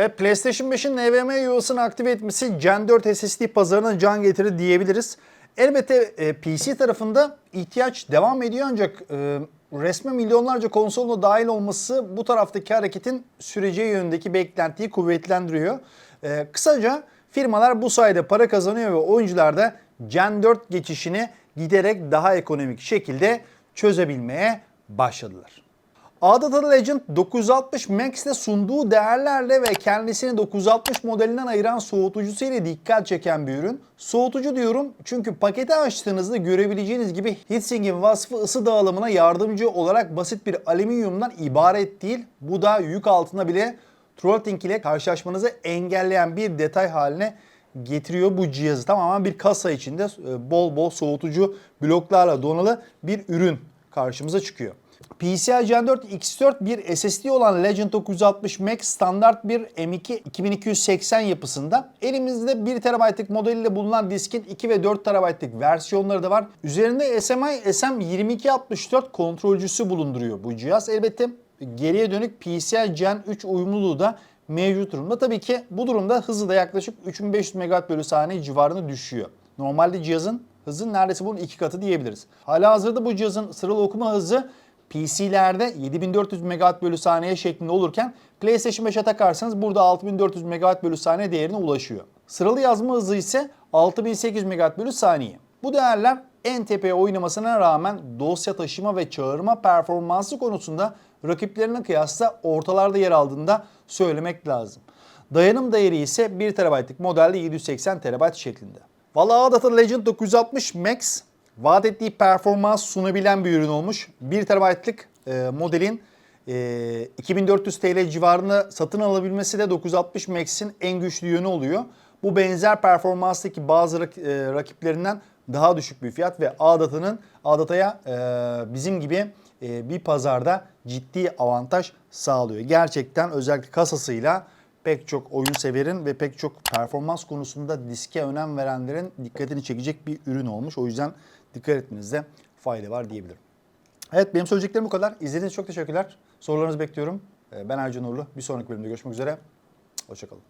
Evet PlayStation 5'in NVMe yuvasını aktive etmesi Gen 4 SSD pazarına can getirdi diyebiliriz. Elbette e, PC tarafında ihtiyaç devam ediyor ancak e, resme milyonlarca konsolun da dahil olması bu taraftaki hareketin süreceği yönündeki beklentiyi kuvvetlendiriyor. E, kısaca firmalar bu sayede para kazanıyor ve oyuncular da Gen 4 geçişini giderek daha ekonomik şekilde çözebilmeye başladılar. Adata Legend 960 Max ile sunduğu değerlerle ve kendisini 960 modelinden ayıran soğutucusuyla dikkat çeken bir ürün. Soğutucu diyorum çünkü paketi açtığınızda görebileceğiniz gibi heatsink'in vasfı ısı dağılımına yardımcı olarak basit bir alüminyumdan ibaret değil. Bu da yük altına bile throttling ile karşılaşmanızı engelleyen bir detay haline getiriyor bu cihazı. Tamamen bir kasa içinde e, bol bol soğutucu bloklarla donalı bir ürün karşımıza çıkıyor. PCI Gen 4 X4 bir SSD olan Legend 960 Max standart bir M2 2280 yapısında. Elimizde 1 TB'lık modeliyle bulunan diskin 2 ve 4 TB'lık versiyonları da var. Üzerinde SMI SM2264 kontrolcüsü bulunduruyor bu cihaz. Elbette geriye dönük PCI Gen 3 uyumluluğu da mevcut durumda. Tabii ki bu durumda hızı da yaklaşık 3500 MB bölü saniye civarında düşüyor. Normalde cihazın hızı neredeyse bunun iki katı diyebiliriz. Hala hazırda bu cihazın sıralı okuma hızı PC'lerde 7400 MB bölü saniye şeklinde olurken PlayStation 5'e takarsanız burada 6400 MB bölü saniye değerine ulaşıyor. Sıralı yazma hızı ise 6800 MB bölü saniye. Bu değerler en tepeye oynamasına rağmen dosya taşıma ve çağırma performansı konusunda rakiplerine kıyasla ortalarda yer aldığında söylemek lazım. Dayanım değeri ise 1 TB'lık modelde 780 TB şeklinde. Valla Adata Legend 960 Max vaat ettiği performans sunabilen bir ürün olmuş. 1 TB'lık e, modelin e, 2400 TL civarında satın alabilmesi de 960 Max'in en güçlü yönü oluyor. Bu benzer performanstaki bazı rak- e, rakiplerinden daha düşük bir fiyat ve Adata'nın Adata'ya e, bizim gibi e, bir pazarda ciddi avantaj sağlıyor. Gerçekten özellikle kasasıyla pek çok oyun severin ve pek çok performans konusunda diske önem verenlerin dikkatini çekecek bir ürün olmuş. O yüzden dikkat etmenizde fayda var diyebilirim. Evet benim söyleyeceklerim bu kadar. İzlediğiniz için çok teşekkürler. Sorularınızı bekliyorum. Ee, Ben Ercan Uğurlu. Bir sonraki bölümde görüşmek üzere. Hoşçakalın.